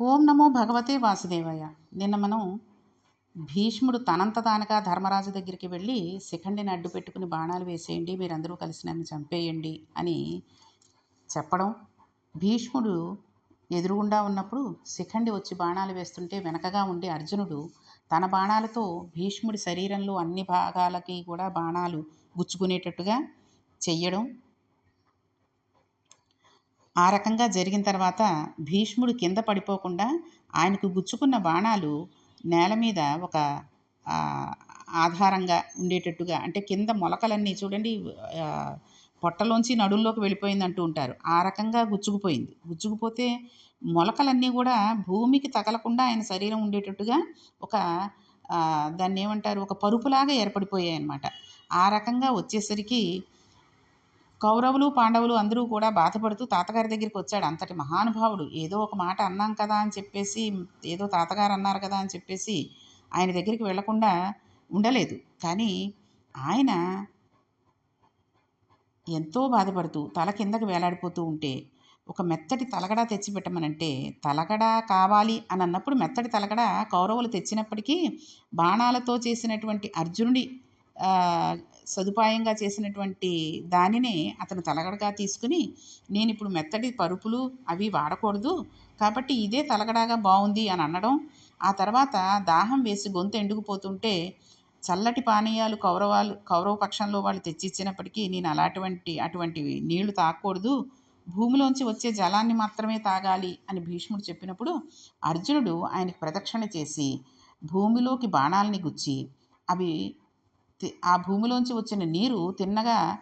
ఓం నమో భగవతే వాసుదేవయ్య. నిన్న మనం భీష్ముడు తనంత తానగా ధర్మరాజు దగ్గరికి వెళ్ళి శిఖండిని అడ్డు పెట్టుకుని బాణాలు వేసేయండి మీరందరూ కలిసి నన్ను చంపేయండి అని చెప్పడం. భీష్ముడు ఎదురుగుండా ఉన్నప్పుడు శిఖండి వచ్చి బాణాలు వేస్తుంటే వెనకగా ఉండి అర్జునుడు తన బాణాలతో భీష్ముడి శరీరంలో అన్ని భాగాలకి కూడా బాణాలు గుచ్చుకునేటట్టుగా చెయ్యడం ఆ రకంగా జరిగిన తర్వాత భీష్ముడు కింద పడిపోకుండా ఆయనకు గుచ్చుకున్న బాణాలు నేల మీద ఒక ఆధారంగా ఉండేటట్టుగా అంటే కింద మొలకలన్నీ చూడండి పొట్టలోంచి నడుల్లోకి వెళ్ళిపోయింది అంటూ ఉంటారు. ఆ రకంగా గుచ్చుకుపోయింది. గుచ్చుకుపోతే మొలకలన్నీ కూడా భూమికి తగలకుండా ఆయన శరీరం ఉండేటట్టుగా ఒక దాన్ని ఏమంటారు ఒక పరుపులాగా ఏర్పడిపోయాయి అన్నమాట ఆ రకంగా వచ్చేసరికి కౌరవులు పాండవులు అందరూ కూడా బాధపడుతూ తాతగారి దగ్గరికి వచ్చాడు. అంతటి మహానుభావుడు. ఏదో ఒక మాట అన్నాం కదా అని చెప్పేసి ఏదో తాతగారు అన్నారు కదా అని చెప్పేసి ఆయన దగ్గరికి వెళ్ళకుండా ఉండలేదు. కానీ ఆయన ఎంతో బాధపడుతూ తల కిందకి వేలాడిపోతూ ఉంటే ఒక మెత్తటి తలగడ తెచ్చిపెట్టమనంటే తలగడ కావాలి అని అన్నప్పుడు మెత్తటి తలగడ కౌరవులు తెచ్చినప్పటికీ బాణాలతో చేసినటువంటి అర్జునుడి సదుపాయంగా చేసినటువంటి దానినే అతను తలగడగా తీసుకుని నేను ఇప్పుడు మెత్తటి పరుపులు అవి వాడకూడదు కాబట్టి ఇదే తలగడగా బాగుంది అని అనడం ఆ తర్వాత దాహం వేసి గొంతు ఎండుకుపోతుంటే చల్లటి పానీయాలు కౌరవాలు కౌరవ పక్షంలో వాళ్ళు తెచ్చిచ్చినప్పటికీ నేను అలాంటివంటి అటువంటివి నీళ్ళు తాగకూడదు భూమిలోంచి వచ్చే జలాన్ని మాత్రమే తాగాలి అని భీష్ముడు చెప్పినప్పుడు అర్జునుడు ఆయనకు ప్రదక్షిణ చేసి భూమిలోకి బాణాలని గుచ్చి అవి ఆ భూమిలోంచి వచ్చిన నీరు తిన్నగా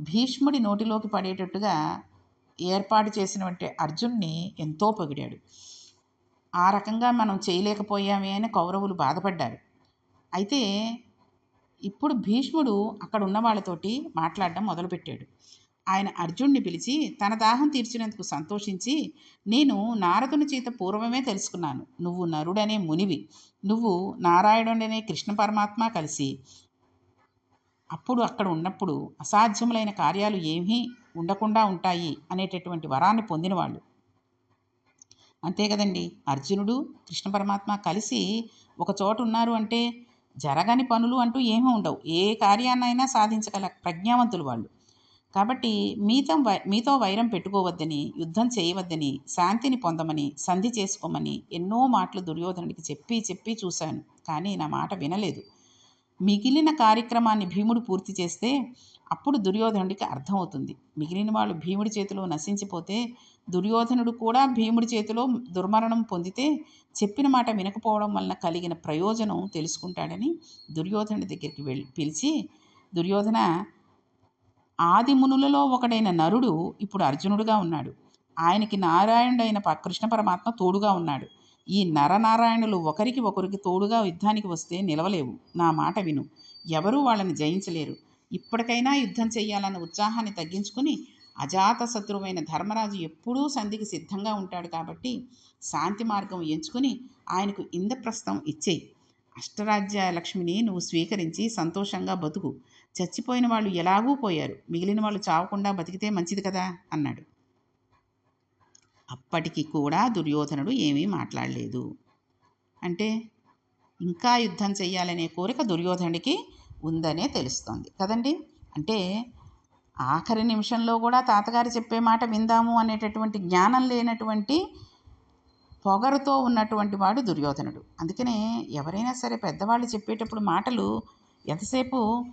భీష్ముడి నోటిలోకి పడేటట్టుగా ఏర్పాటు చేసినటువంటి అర్జున్ని ఎంతో పొగిడాడు. ఆ రకంగా మనం చేయలేకపోయామే అని కౌరవులు బాధపడ్డారు. అయితే ఇప్పుడు భీష్ముడు అక్కడ ఉన్న వాళ్ళతోటి మాట్లాడడం మొదలుపెట్టాడు. ఆయన అర్జున్ని పిలిచి తన దాహం తీర్చినందుకు సంతోషించి నేను నారదుని చేత పూర్వమే తెలుసుకున్నాను. నువ్వు నరుడనే మునివి. నువ్వు నారాయణుడనే కృష్ణ పరమాత్మ కలిసి అప్పుడు అక్కడ ఉన్నప్పుడు అసాధ్యములైన కార్యాలు ఏమీ ఉండకుండా ఉంటాయి అనేటటువంటి వరాన్ని పొందినవాళ్ళు. అంతే కదండి. అర్జునుడు కృష్ణ పరమాత్మ కలిసి ఒక చోట ఉన్నారు అంటే జరగని పనులు అంటూ ఏమీ ఉండవు. ఏ కార్యాన్నైనా సాధించగల ప్రజ్ఞావంతులు వాళ్ళు. కాబట్టి మీతో వై మీతో వైరం పెట్టుకోవద్దని యుద్ధం చేయవద్దని శాంతిని పొందమని సంధి చేసుకోమని ఎన్నో మాటలు దుర్యోధనుడికి చెప్పి చెప్పి చూశాను. కానీ నా మాట వినలేదు. మిగిలిన కార్యక్రమాన్ని భీముడు పూర్తి చేస్తే అప్పుడు దుర్యోధనుడికి అర్థమవుతుంది. మిగిలిన వాళ్ళు భీముడి చేతిలో నశించిపోతే దుర్యోధనుడు కూడా భీముడి చేతిలో దుర్మరణం పొందితే చెప్పిన మాట వినకపోవడం వలన కలిగిన ప్రయోజనం తెలుసుకుంటాడని దుర్యోధనుడి దగ్గరికి వెళ్ళి పిలిచి దుర్యోధన ఆది మునులలో ఒకడైన నరుడు ఇప్పుడు అర్జునుడుగా ఉన్నాడు. ఆయనకి నారాయణుడైన కృష్ణ పరమాత్మ తోడుగా ఉన్నాడు. ఈ నరనారాయణులు ఒకరికి ఒకరికి తోడుగా యుద్ధానికి వస్తే నిలవలేవు. నా మాట విను. ఎవరూ వాళ్ళని జయించలేరు. ఇప్పటికైనా యుద్ధం చేయాలన్న ఉత్సాహాన్ని తగ్గించుకుని అజాత శత్రువైన ధర్మరాజు ఎప్పుడూ సంధికి సిద్ధంగా ఉంటాడు కాబట్టి శాంతి మార్గం ఎంచుకుని ఆయనకు ఇంద్రప్రస్థం ఇచ్చేయి అష్టరాజ్య లక్ష్మిని నువ్వు స్వీకరించి సంతోషంగా బతుకు. చచ్చిపోయిన వాళ్ళు ఎలాగూ పోయారు. మిగిలిన వాళ్ళు చావకుండా బతికితే మంచిది కదా? అన్నాడు. అప్పటికి కూడా దుర్యోధనుడు ఏమీ మాట్లాడలేదు. అంటే ఇంకా యుద్ధం చెయ్యాలనే కోరిక దుర్యోధనుడికి ఉందనే తెలుస్తోంది. కదండి? అంటే ఆఖరి నిమిషంలో కూడా తాతగారు చెప్పే మాట విందాము అనేటటువంటి జ్ఞానం లేనటువంటి పొగరుతో ఉన్నటువంటి వాడు దుర్యోధనుడు. అందుకనే ఎవరైనా సరే పెద్దవాళ్ళు చెప్పేటప్పుడు మాటలు ఎంతసేపు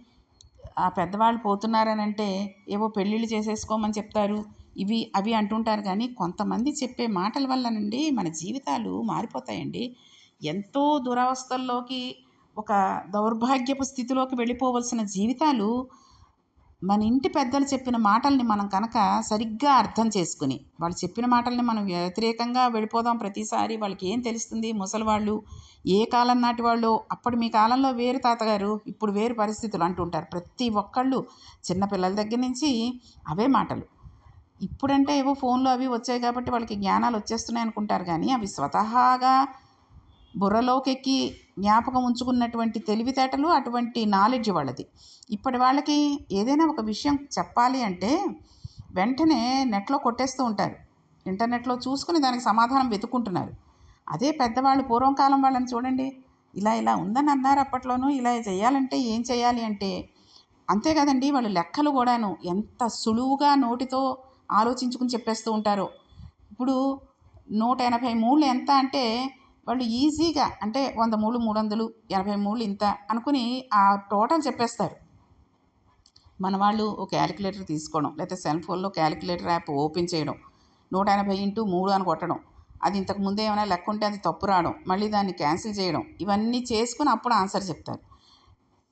ఆ పెద్దవాళ్ళు పోతున్నారని అంటే ఏవో పెళ్ళిళ్ళు చేసేసుకోమని చెప్తారు ఇవి అవి అంటుంటారు కానీ కొంతమంది చెప్పే మాటల వల్లనండి మన జీవితాలు మారిపోతాయండి. ఎంతో దురవస్థల్లోకి ఒక దౌర్భాగ్యపు స్థితిలోకి వెళ్ళిపోవలసిన జీవితాలు మన ఇంటి పెద్దలు చెప్పిన మాటల్ని మనం కనుక సరిగ్గా అర్థం చేసుకుని వాళ్ళు చెప్పిన మాటల్ని మనం వ్యతిరేకంగా వెళ్ళిపోదాం ప్రతిసారి వాళ్ళకి ఏం తెలుస్తుంది? ముసలి వాళ్ళు ఏ కాలం నాటి వాళ్ళు? అప్పుడు మీ కాలంలో వేరు తాతగారు ఇప్పుడు వేరు పరిస్థితులు అంటుంటారు. ప్రతి ఒక్కళ్ళు చిన్నపిల్లల దగ్గర నుంచి అవే మాటలు. ఇప్పుడంటే ఏవో ఫోన్లు అవి వచ్చాయి కాబట్టి వాళ్ళకి జ్ఞానాలు వచ్చేస్తున్నాయి అనుకుంటారు కానీ అవి స్వతహాగా బుర్రలోకి ఎక్కి జ్ఞాపకం ఉంచుకున్నటువంటి తెలివితేటలు అటువంటి నాలెడ్జ్ వాళ్ళది. ఇప్పటి వాళ్ళకి ఏదైనా ఒక విషయం చెప్పాలి అంటే వెంటనే నెట్లో కొట్టేస్తూ ఉంటారు. ఇంటర్నెట్లో చూసుకుని దానికి సమాధానం వెతుక్కుంటున్నారు. అదే పెద్దవాళ్ళు పూర్వం కాలం వాళ్ళని చూడండి ఇలా ఇలా ఉందని అన్నారు అప్పట్లోనూ ఇలా చేయాలంటే ఏం చేయాలి అంటే అంతే కదండి వాళ్ళు లెక్కలు కూడాను ఎంత సులువుగా నోటితో ఆలోచించుకుని చెప్పేస్తూ ఉంటారు. ఇప్పుడు నూట ఎనభై మూళ్ళు ఎంత అంటే వాళ్ళు ఈజీగా అంటే వంద మూడు మూడు వందలు ఎనభై మూడు ఇంత అనుకుని ఆ టోటల్ చెప్పేస్తారు. మన వాళ్ళు ఒక క్యాలిక్యులేటర్ తీసుకోవడం లేకపోతే సెల్ ఫోన్లో క్యాలిక్యులేటర్ యాప్ ఓపెన్ చేయడం నూట ఎనభై ఇంటూ మూడు అని కొట్టడం అది ఇంతకు ముందే ఏమైనా లెక్క ఉంటే అది తప్పు రావడం మళ్ళీ దాన్ని క్యాన్సిల్ చేయడం ఇవన్నీ చేసుకుని అప్పుడు ఆన్సర్ చెప్తారు.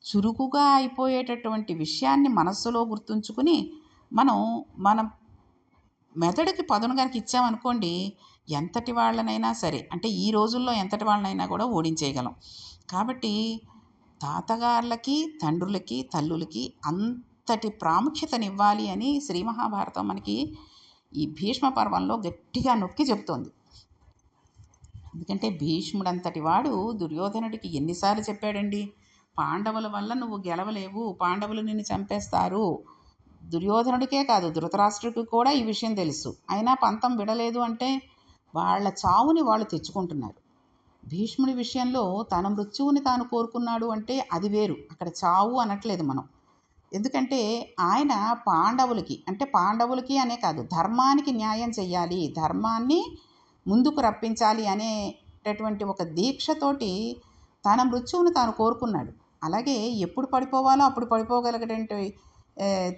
చురుకుగా అయిపోయేటటువంటి విషయాన్ని మనస్సులో గుర్తుంచుకుని మనం మన మెదడుకి పదును కనుక ఇచ్చామనుకోండి ఎంతటి వాళ్ళనైనా సరే అంటే ఈ రోజుల్లో ఎంతటి వాళ్ళనైనా కూడా ఓడించేయగలం. కాబట్టి తాతగారులకి తండ్రులకి తల్లులకి అంతటి ప్రాముఖ్యతనివ్వాలి అని శ్రీ మహాభారతం మనకి ఈ భీష్మ పర్వంలో గట్టిగా నొక్కి చెప్తోంది. ఎందుకంటే భీష్ముడంతటి వాడు దుర్యోధనుడికి ఎన్నిసార్లు చెప్పాడండి పాండవుల వల్ల నువ్వు గెలవలేవు పాండవులు నిన్ను చంపేస్తారు దుర్యోధనుడికే కాదు ధృతరాష్ట్రుడికి కూడా ఈ విషయం తెలుసు. అయినా పంతం విడలేదు అంటే వాళ్ళ చావుని వాళ్ళు తెచ్చుకుంటున్నారు. భీష్ముడి విషయంలో తన మృత్యువుని తాను కోరుకున్నాడు అంటే అది వేరు. అక్కడ చావు అనట్లేదు మనం. ఎందుకంటే ఆయన పాండవులకి అంటే పాండవులకి అనే కాదు ధర్మానికి న్యాయం చేయాలి ధర్మాన్ని ముందుకు రప్పించాలి అనేటటువంటి ఒక దీక్షతోటి తన మృత్యువుని తాను కోరుకున్నాడు. అలాగే ఎప్పుడు పడిపోవాలో అప్పుడు పడిపోగలిగేటువంటి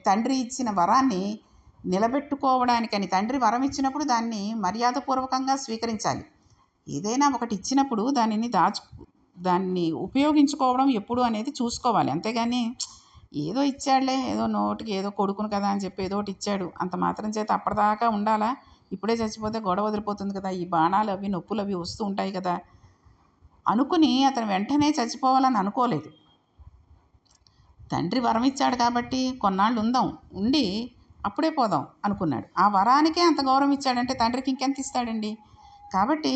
తండ్రి ఇచ్చిన వరాన్ని నిలబెట్టుకోవడానికని తండ్రి వరం ఇచ్చినప్పుడు దాన్ని మర్యాదపూర్వకంగా స్వీకరించాలి. ఏదైనా ఒకటి ఇచ్చినప్పుడు దానిని దాచు దాన్ని ఉపయోగించుకోవడం ఎప్పుడు అనేది చూసుకోవాలి. అంతేగాని ఏదో ఇచ్చాడులే ఏదో నోటికి ఏదో కొడుకును కదా అని చెప్పి ఏదో ఒకటి ఇచ్చాడు. అంత మాత్రం చేత అప్పటిదాకా ఉండాలా? ఇప్పుడే చచ్చిపోతే గొడవ వదిలిపోతుంది కదా ఈ బాణాలు అవి నొప్పులు అవి వస్తూ ఉంటాయి కదా. అనుకుని అతను వెంటనే చచ్చిపోవాలని అనుకోలేదు. తండ్రి వరం ఇచ్చాడు కాబట్టి కొన్నాళ్ళు ఉందాం ఉండి అప్పుడే పోదాం అనుకున్నాడు. ఆ వరానికే అంత గౌరవం ఇచ్చాడంటే తండ్రికి ఇంకెంత ఇస్తాడండి? కాబట్టి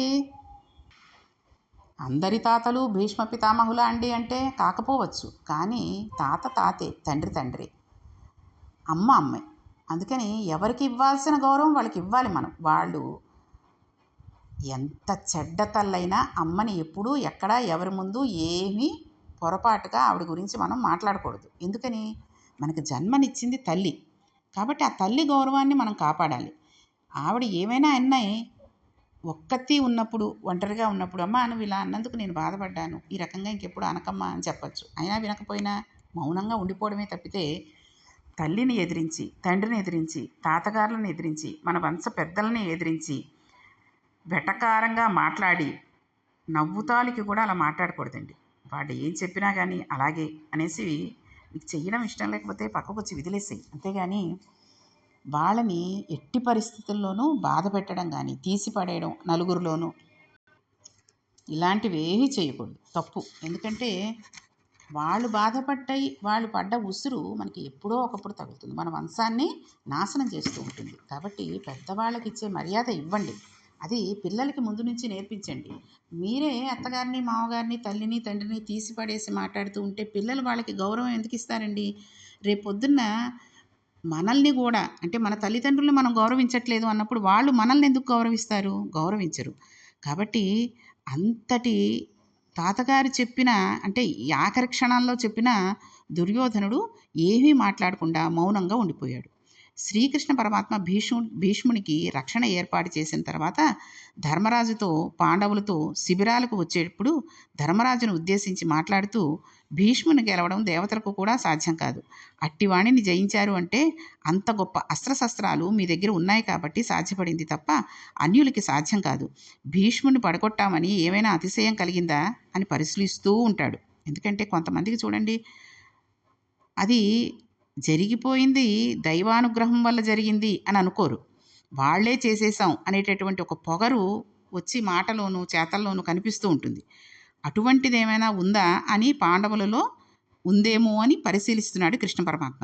అందరి తాతలు భీష్మ పితామహుల అండి అంటే కాకపోవచ్చు. కానీ తాత తాతే తండ్రి తండ్రి అమ్మ అమ్మే. అందుకని ఎవరికి ఇవ్వాల్సిన గౌరవం వాళ్ళకి ఇవ్వాలి మనం. వాళ్ళు ఎంత చెడ్డ తల్లైనా అమ్మని ఎప్పుడూ ఎక్కడ ఎవరి ముందు ఏమీ పొరపాటుగా ఆవిడ గురించి మనం మాట్లాడకూడదు. ఎందుకని? మనకు జన్మనిచ్చింది తల్లి. కాబట్టి ఆ తల్లి గౌరవాన్ని మనం కాపాడాలి. ఆవిడ ఏమైనా అన్నాయి ఒక్కతి ఉన్నప్పుడు ఒంటరిగా ఉన్నప్పుడు అమ్మ నువ్వు ఇలా అన్నందుకు నేను బాధపడ్డాను. ఈ రకంగా ఇంకెప్పుడు అనకమ్మా అని చెప్పచ్చు. అయినా వినకపోయినా మౌనంగా ఉండిపోవడమే తప్పితే తల్లిని ఎదిరించి తండ్రిని ఎదిరించి తాతగారులను ఎదిరించి మన వంశ పెద్దలని ఎదిరించి వెటకారంగా మాట్లాడి నవ్వుతాలికి కూడా అలా మాట్లాడకూడదండి. వాడు ఏం చెప్పినా కానీ అలాగే అనేసి నీకు చెయ్యడం ఇష్టం లేకపోతే పక్కకు వచ్చి విదిలేసేయి. అంతేగాని వాళ్ళని ఎట్టి పరిస్థితుల్లోనూ బాధ పెట్టడం కానీ తీసి పడేయడం నలుగురిలోనూ ఇలాంటివి చేయకూడదు. తప్పు. ఎందుకంటే వాళ్ళు బాధపడ్డాయి వాళ్ళు పడ్డ ఉసురు మనకి ఎప్పుడో ఒకప్పుడు తగులుతుంది. మన వంశాన్ని నాశనం చేస్తూ ఉంటుంది. కాబట్టి పెద్దవాళ్ళకి ఇచ్చే మర్యాద ఇవ్వండి. అది పిల్లలకి ముందు నుంచి నేర్పించండి. మీరే అత్తగారిని మామగారిని తల్లిని తండ్రిని తీసి పడేసి మాట్లాడుతూ ఉంటే పిల్లలు వాళ్ళకి గౌరవం ఎందుకు ఇస్తారండి? రేపొద్దున్న మనల్ని కూడా అంటే మన తల్లిదండ్రులను మనం గౌరవించట్లేదు అన్నప్పుడు వాళ్ళు మనల్ని ఎందుకు గౌరవిస్తారు? గౌరవించరు. కాబట్టి అంతటి తాతగారు చెప్పిన అంటే ఆఖరి క్షణాల్లో చెప్పిన దుర్యోధనుడు ఏమీ మాట్లాడకుండా మౌనంగా ఉండిపోయాడు. శ్రీకృష్ణ పరమాత్మ భీష్ము భీష్మునికి రక్షణ ఏర్పాటు చేసిన తర్వాత ధర్మరాజుతో పాండవులతో శిబిరాలకు వచ్చేటప్పుడు ధర్మరాజును ఉద్దేశించి మాట్లాడుతూ భీష్ముని గెలవడం దేవతలకు కూడా సాధ్యం కాదు. అట్టివాణిని జయించారు అంటే అంత గొప్ప అస్త్రశస్త్రాలు మీ దగ్గర ఉన్నాయి కాబట్టి సాధ్యపడింది తప్ప అన్యులకి సాధ్యం కాదు. భీష్ముని పడగొట్టామని ఏమైనా అతిశయం కలిగిందా అని పరిశీలిస్తూ ఉంటాడు. ఎందుకంటే కొంతమందికి చూడండి అది జరిగిపోయింది దైవానుగ్రహం వల్ల జరిగింది అని అనుకోరు. వాళ్ళే చేసేసాం అనేటటువంటి ఒక పొగరు వచ్చి మాటలోను చేతల్లోనూ కనిపిస్తూ ఉంటుంది. అటువంటిది ఏమైనా ఉందా అని పాండవులలో ఉందేమో అని పరిశీలిస్తున్నాడు కృష్ణ పరమాత్మ.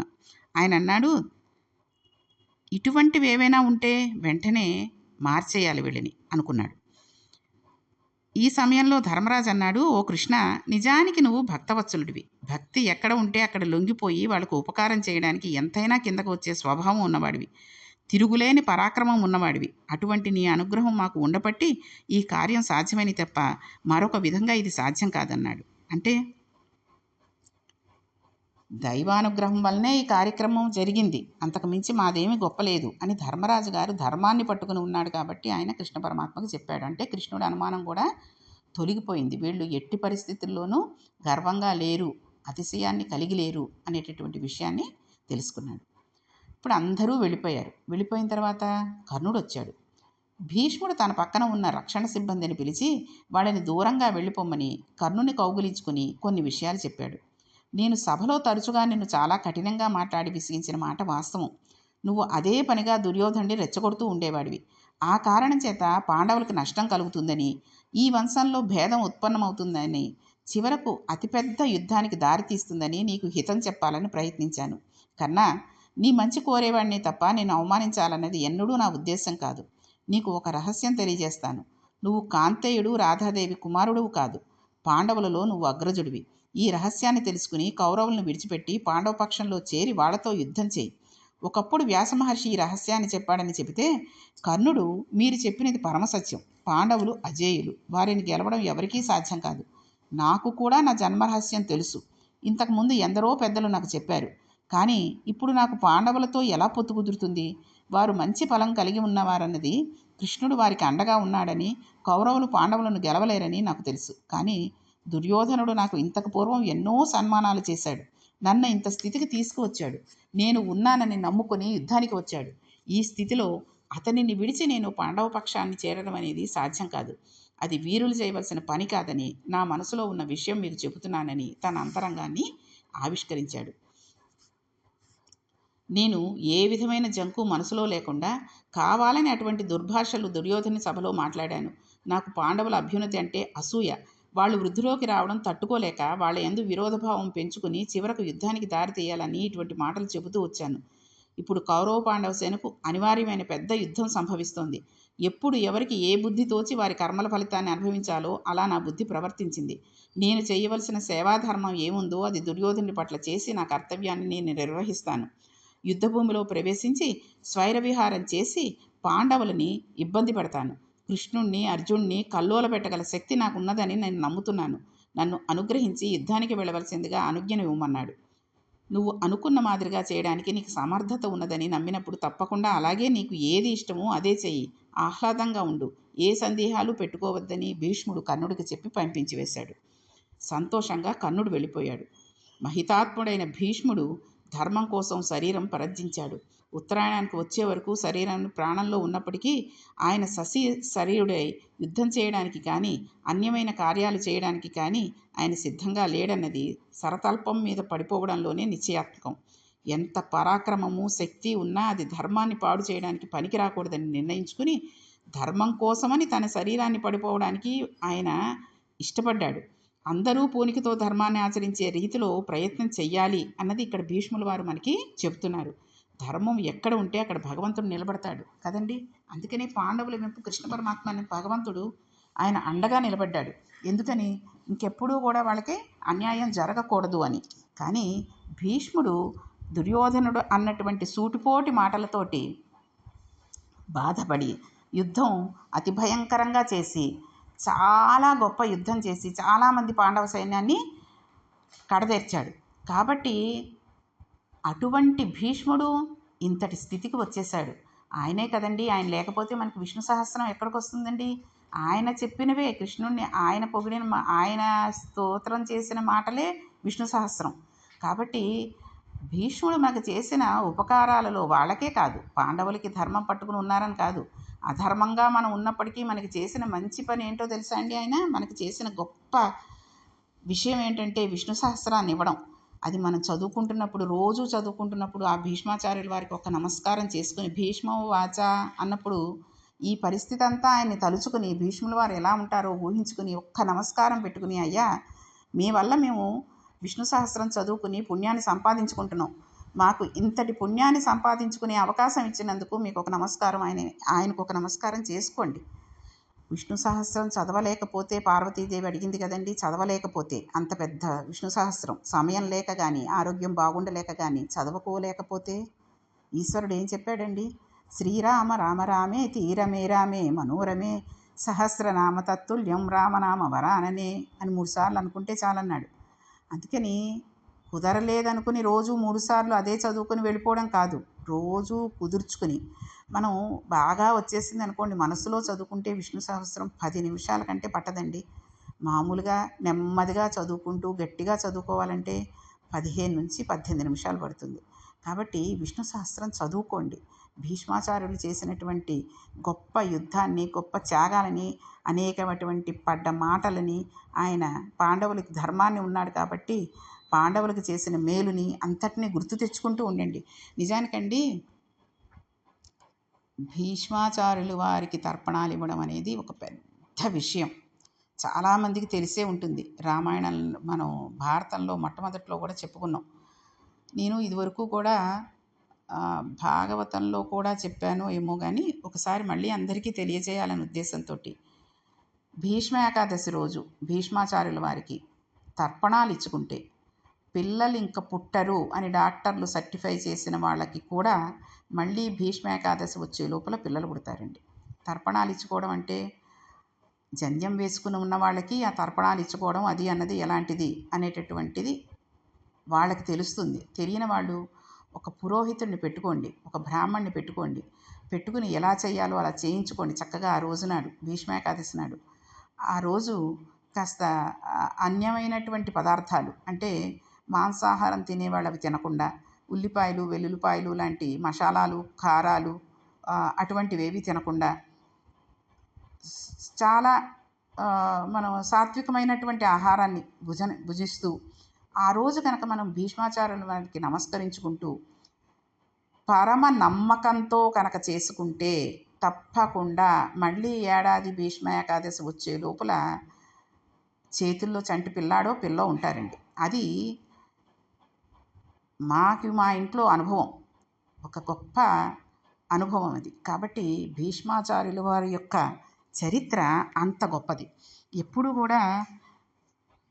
ఆయన అన్నాడు ఇటువంటివి ఏవైనా ఉంటే వెంటనే మార్చేయాలి వీళ్ళని అనుకున్నాడు. ఈ సమయంలో ధర్మరాజు అన్నాడు ఓ కృష్ణ నిజానికి నువ్వు భక్తవత్సలుడివి. భక్తి ఎక్కడ ఉంటే అక్కడ లొంగిపోయి వాళ్ళకు ఉపకారం చేయడానికి ఎంతైనా కిందకు వచ్చే స్వభావం ఉన్నవాడివి. తిరుగులేని పరాక్రమం ఉన్నవాడివి. అటువంటి నీ అనుగ్రహం మాకు ఉండబట్టి ఈ కార్యం సాధ్యమని తప్ప మరొక విధంగా ఇది సాధ్యం కాదన్నాడు. అంటే దైవానుగ్రహం వల్లనే ఈ కార్యక్రమం జరిగింది. అంతకు మించి మాదేమీ గొప్పలేదు అని ధర్మరాజు గారు ధర్మాన్ని పట్టుకుని ఉన్నాడు కాబట్టి ఆయన కృష్ణ పరమాత్మకు చెప్పాడు. అంటే కృష్ణుడు అనుమానం కూడా తొలగిపోయింది. వీళ్ళు ఎట్టి పరిస్థితుల్లోనూ గర్వంగా లేరు అతిశయాన్ని కలిగి లేరు అనేటటువంటి విషయాన్ని తెలుసుకున్నాడు. ఇప్పుడు అందరూ వెళ్ళిపోయారు. వెళ్ళిపోయిన తర్వాత కర్ణుడు వచ్చాడు. భీష్ముడు తన పక్కన ఉన్న రక్షణ సిబ్బందిని పిలిచి వాళ్ళని దూరంగా వెళ్ళిపోమ్మని కర్ణుని కౌగులించుకుని కొన్ని విషయాలు చెప్పాడు. నేను సభలో తరచుగా నిన్ను చాలా కఠినంగా మాట్లాడి విసిగించిన మాట వాస్తవం. నువ్వు అదే పనిగా దుర్యోధనుడి రెచ్చగొడుతూ ఉండేవాడివి. ఆ కారణం చేత పాండవులకు నష్టం కలుగుతుందని ఈ వంశంలో భేదం ఉత్పన్నమవుతుందని చివరకు అతిపెద్ద యుద్ధానికి దారితీస్తుందని నీకు హితం చెప్పాలని ప్రయత్నించాను. కన్నా నీ మంచి కోరేవాడిని తప్ప నేను అవమానించాలన్నది ఎన్నడూ నా ఉద్దేశం కాదు. నీకు ఒక రహస్యం తెలియజేస్తాను. నువ్వు కాంతేయుడు రాధాదేవి కుమారుడువు కాదు. పాండవులలో నువ్వు అగ్రజుడివి. ఈ రహస్యాన్ని తెలుసుకుని కౌరవులను విడిచిపెట్టి పాండవ పక్షంలో చేరి వాళ్ళతో యుద్ధం చేయి. ఒకప్పుడు వ్యాసమహర్షి ఈ రహస్యాన్ని చెప్పాడని చెబితే కర్ణుడు మీరు చెప్పినది పరమసత్యం. పాండవులు అజేయులు. వారిని గెలవడం ఎవరికీ సాధ్యం కాదు. నాకు కూడా నా జన్మరహస్యం తెలుసు. ఇంతకుముందు ఎందరో పెద్దలు నాకు చెప్పారు. కానీ ఇప్పుడు నాకు పాండవులతో ఎలా పొత్తు కుదురుతుంది? వారు మంచి ఫలం కలిగి ఉన్నవారన్నది కృష్ణుడు వారికి అండగా ఉన్నాడని కౌరవులు పాండవులను గెలవలేరని నాకు తెలుసు. కానీ దుర్యోధనుడు నాకు ఇంతకు పూర్వం ఎన్నో సన్మానాలు చేశాడు. నన్ను ఇంత స్థితికి తీసుకువచ్చాడు. నేను ఉన్నానని నమ్ముకొని యుద్ధానికి వచ్చాడు. ఈ స్థితిలో అతనిని విడిచి నేను పాండవ పక్షాన్ని చేరడం అనేది సాధ్యం కాదు. అది వీరులు చేయవలసిన పని కాదని నా మనసులో ఉన్న విషయం మీకు చెబుతున్నానని తన అంతరంగాన్ని ఆవిష్కరించాడు. నేను ఏ విధమైన జంకు మనసులో లేకుండా కావాలని అటువంటి దుర్భాషలు దుర్యోధన సభలో మాట్లాడాను. నాకు పాండవుల అభ్యున్నతి అంటే అసూయ. వాళ్ళు వృద్ధిలోకి రావడం తట్టుకోలేక వాళ్ళ ఎందు విరోధభావం పెంచుకుని చివరకు యుద్ధానికి దారితీయాలని ఇటువంటి మాటలు చెబుతూ వచ్చాను. ఇప్పుడు కౌరవ పాండవ సేనకు అనివార్యమైన పెద్ద యుద్ధం సంభవిస్తోంది. ఎప్పుడు ఎవరికి ఏ బుద్ధి తోచి వారి కర్మల ఫలితాన్ని అనుభవించాలో అలా నా బుద్ధి ప్రవర్తించింది. నేను చేయవలసిన సేవాధర్మం ఏముందో అది దుర్యోధనుడి పట్ల చేసి నా కర్తవ్యాన్ని నేను నిర్వహిస్తాను. యుద్ధభూమిలో ప్రవేశించి స్వైరవిహారం చేసి పాండవులని ఇబ్బంది పెడతాను. కృష్ణుణ్ణి అర్జున్ని కల్లోల పెట్టగల శక్తి నాకున్నదని నేను నమ్ముతున్నాను. నన్ను అనుగ్రహించి యుద్ధానికి వెళ్ళవలసిందిగా అనుజ్ఞను ఇవ్వమన్నాడు. నువ్వు అనుకున్న మాదిరిగా చేయడానికి నీకు సమర్థత ఉన్నదని నమ్మినప్పుడు తప్పకుండా అలాగే నీకు ఏది ఇష్టమో అదే చెయ్యి. ఆహ్లాదంగా ఉండు. ఏ సందేహాలు పెట్టుకోవద్దని భీష్ముడు కర్ణుడికి చెప్పి పంపించి వేశాడు. సంతోషంగా కర్ణుడు వెళ్ళిపోయాడు. మహితాత్ముడైన భీష్ముడు ధర్మం కోసం శరీరం పరర్జించాడు ఉత్తరాయణానికి వచ్చే వరకు శరీరాన్ని ప్రాణంలో ఉన్నప్పటికీ ఆయన శశి శరీరుడై యుద్ధం చేయడానికి కానీ అన్యమైన కార్యాలు చేయడానికి కానీ ఆయన సిద్ధంగా లేడన్నది సరతల్పం మీద పడిపోవడంలోనే నిశ్చయాత్మకం. ఎంత పరాక్రమము శక్తి ఉన్నా అది ధర్మాన్ని పాడు చేయడానికి పనికి రాకూడదని నిర్ణయించుకుని ధర్మం కోసమని తన శరీరాన్ని పడిపోవడానికి ఆయన ఇష్టపడ్డాడు. అందరూ పూనికతో ధర్మాన్ని ఆచరించే రీతిలో ప్రయత్నం చెయ్యాలి అన్నది ఇక్కడ భీష్ముల వారు మనకి చెబుతున్నారు. ధర్మం ఎక్కడ ఉంటే అక్కడ భగవంతుడు నిలబడతాడు కదండి? అందుకనే పాండవుల వెంపు కృష్ణ పరమాత్మ అనే భగవంతుడు ఆయన అండగా నిలబడ్డాడు. ఎందుకని? ఇంకెప్పుడూ కూడా వాళ్ళకి అన్యాయం జరగకూడదు అని. కానీ భీష్ముడు దుర్యోధనుడు అన్నటువంటి సూటిపోటి మాటలతోటి బాధపడి యుద్ధం అతి భయంకరంగా చేసి చాలా గొప్ప యుద్ధం చేసి చాలామంది పాండవ సైన్యాన్ని కడతెర్చాడు. కాబట్టి అటువంటి భీష్ముడు ఇంతటి స్థితికి వచ్చేసాడు ఆయనే కదండి ఆయన లేకపోతే మనకి విష్ణు సహస్రం ఎక్కడికి వస్తుందండి? ఆయన చెప్పినవే కృష్ణుడిని ఆయన పొగిడిన మా- ఆయన స్తోత్రం చేసిన మాటలే విష్ణు సహస్రం. కాబట్టి భీష్ముడు మనకు చేసిన ఉపకారాలలో వాళ్ళకే కాదు పాండవులకి ధర్మం పట్టుకుని ఉన్నారని కాదు. అధర్మంగా మనం ఉన్నప్పటికీ మనకి చేసిన మంచి పని ఏంటో తెలుసా అండి ఆయన? మనకి చేసిన గొప్ప విషయం ఏంటంటే విష్ణు సహస్రాన్ని ఇవ్వడం. అది మనం చదువుకుంటున్నప్పుడు రోజు చదువుకుంటున్నప్పుడు ఆ భీష్మాచార్యుల వారికి ఒక నమస్కారం చేసుకుని భీష్మ వాచ అన్నప్పుడు ఈ పరిస్థితి అంతా ఆయన్ని తలుచుకుని భీష్ముల వారు ఎలా ఉంటారో ఊహించుకుని ఒక్క నమస్కారం పెట్టుకుని అయ్యా మీ వల్ల మేము విష్ణు సహస్రం చదువుకుని పుణ్యాన్ని సంపాదించుకుంటున్నాం. మాకు ఇంతటి పుణ్యాన్ని సంపాదించుకునే అవకాశం ఇచ్చినందుకు మీకు ఒక నమస్కారం ఆయన ఆయనకు ఒక నమస్కారం చేసుకోండి. విష్ణు సహస్రం చదవలేకపోతే పార్వతీదేవి అడిగింది కదండి చదవలేకపోతే. అంత పెద్ద విష్ణు సహస్రం. సమయం లేక కానీ ఆరోగ్యం బాగుండలేక కానీ చదవకోలేకపోతే ఈశ్వరుడు ఏం చెప్పాడండి? శ్రీరామ రామ రామే తీరమే రామే మనోరమే సహస్రనామ తత్తుల్యం రామనామ వరాననే అని మూడుసార్లు అనుకుంటే చాలన్నాడు. అందుకని కుదరలేదనుకుని రోజు మూడుసార్లు అదే చదువుకుని వెళ్ళిపోవడం కాదు. రోజు కుదుర్చుకుని. మనం బాగా వచ్చేసింది అనుకోండి మనసులో చదువుకుంటే విష్ణు సహస్రం పది నిమిషాల కంటే పట్టదండి. మామూలుగా నెమ్మదిగా చదువుకుంటూ గట్టిగా చదువుకోవాలంటే పదిహేను నుంచి పద్దెనిమిది నిమిషాలు పడుతుంది. కాబట్టి విష్ణు సహస్రం చదువుకోండి. భీష్మాచార్యులు చేసినటువంటి గొప్ప యుద్ధాన్ని గొప్ప త్యాగాలని అనేకమైనటువంటి పడ్డ మాటలని ఆయన పాండవులకి ధర్మాన్ని ఉన్నాడు కాబట్టి పాండవులకు చేసిన మేలుని అంతటినీ గుర్తు తెచ్చుకుంటూ ఉండండి. నిజానికండి భీష్మాచార్యులు వారికి తర్పణాలు ఇవ్వడం అనేది ఒక పెద్ద విషయం. చాలామందికి తెలిసే ఉంటుంది. రామాయణం మనం భారతంలో మొట్టమొదట్లో కూడా చెప్పుకున్నాం. నేను ఇదివరకు కూడా భాగవతంలో కూడా చెప్పాను ఏమో కానీ ఒకసారి మళ్ళీ అందరికీ తెలియజేయాలనే ఉద్దేశంతో భీష్మ ఏకాదశి రోజు భీష్మాచార్యుల వారికి తర్పణాలు ఇచ్చుకుంటే పిల్లలు ఇంక పుట్టరు అని డాక్టర్లు సర్టిఫై చేసిన వాళ్ళకి కూడా మళ్ళీ భీష్మేకాదశి వచ్చే లోపల పిల్లలు పుడతారండి. తర్పణాలు ఇచ్చుకోవడం అంటే జంధ్యం వేసుకుని ఉన్న వాళ్ళకి ఆ తర్పణాలు ఇచ్చుకోవడం అది అన్నది ఎలాంటిది అనేటటువంటిది వాళ్ళకి తెలుస్తుంది. తెలియని వాళ్ళు ఒక పురోహితుడిని పెట్టుకోండి ఒక బ్రాహ్మణ్ణి పెట్టుకోండి. పెట్టుకుని ఎలా చేయాలో అలా చేయించుకోండి చక్కగా ఆ రోజు నాడు భీష్మేకాదశి నాడు. ఆ రోజు కాస్త అన్యమైనటువంటి పదార్థాలు అంటే మాంసాహారం తినేవాళ్ళు అవి తినకుండా ఉల్లిపాయలు వెల్లుల్లిపాయలు లాంటి మసాలాలు కారాలు అటువంటివేవి అటువంటివి ఏవి తినకుండా చాలా మనం సాత్వికమైనటువంటి ఆహారాన్ని భుజన భుజిస్తూ ఆ రోజు కనుక మనం భీష్మాచార్యుల వారికి నమస్కరించుకుంటూ పరమ నమ్మకంతో కనుక చేసుకుంటే తప్పకుండా మళ్ళీ ఏడాది భీష్మ ఏకాదశి వచ్చే లోపల చేతుల్లో చంటి పిల్లాడో పిల్లో ఉంటారండి. అది మాకు మా ఇంట్లో అనుభవం. ఒక గొప్ప అనుభవం అది. కాబట్టి భీష్మాచార్యుల వారి యొక్క చరిత్ర అంత గొప్పది. ఎప్పుడు కూడా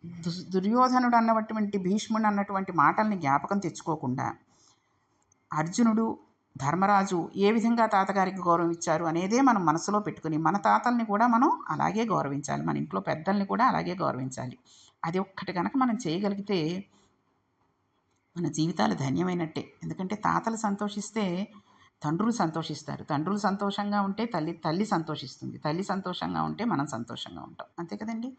దు దుర్యోధనుడు అన్నటువంటి భీష్ముడు అన్నటువంటి మాటల్ని జ్ఞాపకం తెచ్చుకోకుండా అర్జునుడు ధర్మరాజు ఏ విధంగా తాతగారికి గౌరవం ఇచ్చారు అనేదే మనం మనసులో పెట్టుకుని మన తాతల్ని కూడా మనం అలాగే గౌరవించాలి. మన ఇంట్లో పెద్దల్ని కూడా అలాగే గౌరవించాలి. అది ఒక్కటి కనుక మనం చేయగలిగితే మన జీవితాలు ధన్యమైనట్టే. ఎందుకంటే తాతలు సంతోషిస్తే తండ్రులు సంతోషిస్తారు. తండ్రులు సంతోషంగా ఉంటే తల్లి తల్లి సంతోషిస్తుంది. తల్లి సంతోషంగా ఉంటే మనం సంతోషంగా ఉంటాం. అంతే కదండి?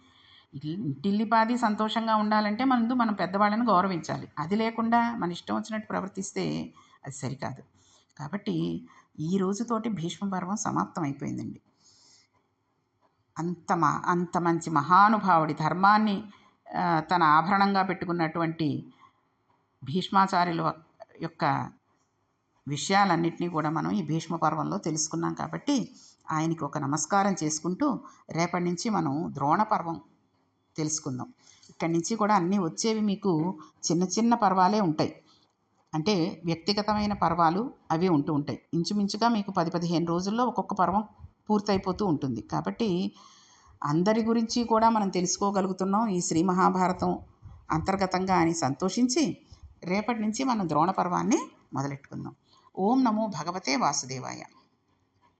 ఇల్లు- ఇంటిల్లిపాది సంతోషంగా ఉండాలంటే ముందు మనం పెద్దవాళ్ళని గౌరవించాలి. అది లేకుండా మన ఇష్టం వచ్చినట్టు ప్రవర్తిస్తే అది సరికాదు. కాబట్టి ఈ రోజుతోటి భీష్మ పర్వం సమాప్తం అయిపోయిందండి. అంత మా అంత మంచి మహానుభావుడి ధర్మాన్ని తన ఆభరణంగా పెట్టుకున్నటువంటి భీష్మాచార్యుల యొక్క విషయాలన్నింటినీ కూడా మనం ఈ భీష్మ పర్వంలో తెలుసుకున్నాం కాబట్టి ఆయనకి ఒక నమస్కారం చేసుకుంటూ రేపటి నుంచి మనం ద్రోణ పర్వం తెలుసుకుందాం. ఇక్కడి నుంచి కూడా అన్నీ వచ్చేవి మీకు చిన్న చిన్న పర్వాలే ఉంటాయి. అంటే వ్యక్తిగతమైన పర్వాలు అవి ఉంటూ ఉంటాయి. ఇంచుమించుగా మీకు పది పదిహేను రోజుల్లో ఒక్కొక్క పర్వం పూర్తయిపోతూ ఉంటుంది. కాబట్టి అందరి గురించి కూడా మనం తెలుసుకోగలుగుతున్నాం. ఈ శ్రీ మహాభారతం అంతర్గతంగా అని సంతోషించి రేపటి నుంచి మనం ద్రోణ పర్వాన్ని మొదలెట్టుకుందాం. ఓం నమో భగవతే వాసుదేవాయ.